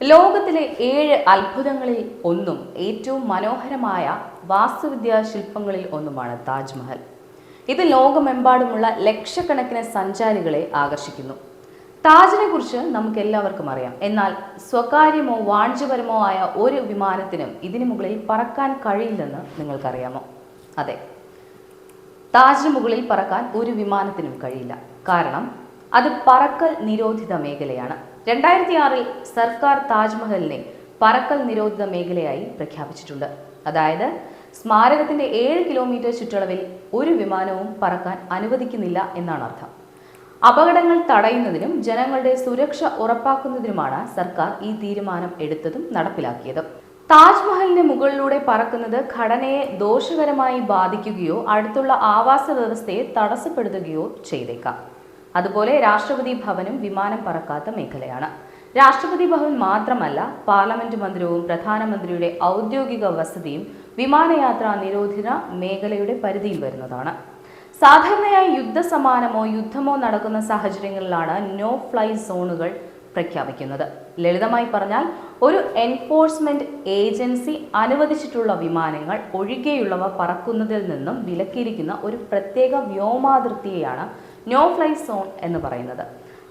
ലോകത്തിലെ ഏഴ് അത്ഭുതങ്ങളിൽ ഒന്നും ഏറ്റവും മനോഹരമായ വാസ്തുവിദ്യാ ശില്പങ്ങളിൽ ഒന്നുമാണ് താജ്മഹൽ. ഇത് ലോകമെമ്പാടുമുള്ള ലക്ഷക്കണക്കിന് സഞ്ചാരികളെ ആകർഷിക്കുന്നു. താജിനെ കുറിച്ച് നമുക്ക് എല്ലാവർക്കും അറിയാം. എന്നാൽ സ്വകാര്യമോ വാണിജ്യപരമോ ആയ ഒരു വിമാനത്തിനും ഇതിനു മുകളിൽ പറക്കാൻ കഴിയില്ലെന്ന് നിങ്ങൾക്കറിയാമോ? അതെ. താജിന് മുകളിൽ പറക്കാൻ ഒരു വിമാനത്തിനും കഴിയില്ല. കാരണം അത് പറക്കൽ നിരോധിത മേഖലയാണ്. രണ്ടായിരത്തി ആറിൽ സർക്കാർ താജ്മഹലിനെ പറക്കൽ നിരോധിത മേഖലയായി പ്രഖ്യാപിച്ചിട്ടുണ്ട്. അതായത് സ്മാരകത്തിന്റെ ഏഴ് കിലോമീറ്റർ ചുറ്റളവിൽ ഒരു വിമാനവും പറക്കാൻ അനുവദിക്കുന്നില്ല എന്നാണ് അർത്ഥം. അപകടങ്ങൾ തടയുന്നതിനും ജനങ്ങളുടെ സുരക്ഷ ഉറപ്പാക്കുന്നതിനുമാണ് സർക്കാർ ഈ തീരുമാനം എടുത്തതും നടപ്പിലാക്കിയതും. താജ്മഹലിന് മുകളിലൂടെ പറക്കുന്നത് ഘടനയെ ദോഷകരമായി ബാധിക്കുകയോ അടുത്തുള്ള ആവാസ വ്യവസ്ഥയെ തടസ്സപ്പെടുത്തുകയോ ചെയ്തേക്കാം. അതുപോലെ രാഷ്ട്രപതി ഭവനും വിമാനം പറക്കാത്ത മേഖലയാണ്. രാഷ്ട്രപതി ഭവൻ മാത്രമല്ല പാർലമെന്റ് മന്ദിരവും പ്രധാനമന്ത്രിയുടെ ഔദ്യോഗിക വസതിയും വിമാനയാത്രാ നിരോധിത മേഖലയുടെ പരിധിയിൽ വരുന്നതാണ്. സാധാരണയായി യുദ്ധസമാനമോ യുദ്ധമോ നടക്കുന്ന സാഹചര്യങ്ങളിലാണ് നോ ഫ്ലൈ സോണുകൾ പ്രഖ്യാപിക്കുന്നത്. ലളിതമായി പറഞ്ഞാൽ ഒരു എൻഫോഴ്സ്മെന്റ് ഏജൻസി അനുവദിച്ചിട്ടുള്ള വിമാനങ്ങൾ ഒഴികെയുള്ളവ പറക്കുന്നതിൽ നിന്നും വിലക്കിയിരിക്കുന്ന ഒരു പ്രത്യേക വ്യോമാതിർത്തിയെയാണ് നോ ഫ്ലൈ സോൺ എന്ന് പറയുന്നത്.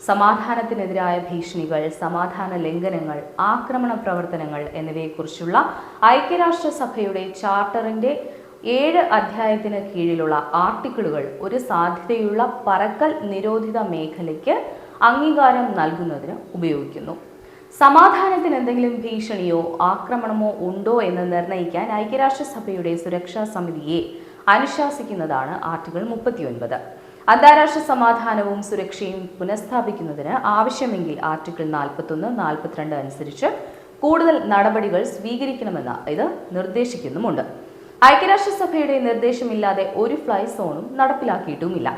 സമാധാനത്തിനെതിരായ ഭീഷണികൾ സമാധാന ലംഘനങ്ങൾ ആക്രമണ പ്രവർത്തനങ്ങൾ എന്നിവയെക്കുറിച്ചുള്ള ഐക്യരാഷ്ട്രസഭയുടെ ചാർട്ടറിന്റെ ഏഴ് അധ്യായത്തിന് കീഴിലുള്ള ആർട്ടിക്കിളുകൾ ഒരു സാധ്യതയുള്ള പറക്കൽ നിരോധിത മേഖലയ്ക്ക് അംഗീകാരം നൽകുന്നതിന് ഉപയോഗിക്കുന്നു. സമാധാനത്തിന് എന്തെങ്കിലും ഭീഷണിയോ ആക്രമണമോ ഉണ്ടോ എന്ന് നിർണയിക്കാൻ ഐക്യരാഷ്ട്രസഭയുടെ സുരക്ഷാ സമിതിയെ അനുശാസിക്കുന്നതാണ് ആർട്ടിക്കിൾ മുപ്പത്തിയൊൻപത്. അന്താരാഷ്ട്ര സമാധാനവും സുരക്ഷയും പുനഃസ്ഥാപിക്കുന്നതിന് ആവശ്യമെങ്കിൽ ആർട്ടിക്കിൾ നാൽപ്പത്തൊന്ന് നാൽപ്പത്തിരണ്ട് അനുസരിച്ച് കൂടുതൽ നടപടികൾ സ്വീകരിക്കണമെന്ന് ഇത് നിർദ്ദേശിക്കുന്നുമുണ്ട്. ഐക്യരാഷ്ട്രസഭയുടെ നിർദ്ദേശമില്ലാതെ ഒരു ഫ്ലൈ സോണും നടപ്പിലാക്കിയിട്ടുമില്ല.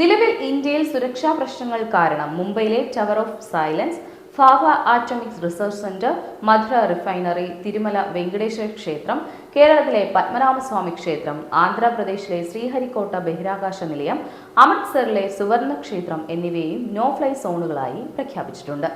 നിലവിൽ ഇന്ത്യയിൽ സുരക്ഷാ പ്രശ്നങ്ങൾ കാരണം മുംബൈയിലെ tower of silence Bhabha atomics research centre Mathura refinery Tirumala Venkateswara ക്ഷേത്രം കേരളത്തിലെ പത്മനാഭസ്വാമി ക്ഷേത്രം ആന്ധ്രാപ്രദേശിലെ ശ്രീഹരിക്കോട്ട ബഹിരാകാശ നിലയം അമൃത്സറിലെ സുവർണ ക്ഷേത്രം എന്നിവയെയും നോ ഫ്ലൈ സോണുകളായി പ്രഖ്യാപിച്ചിട്ടുണ്ട്.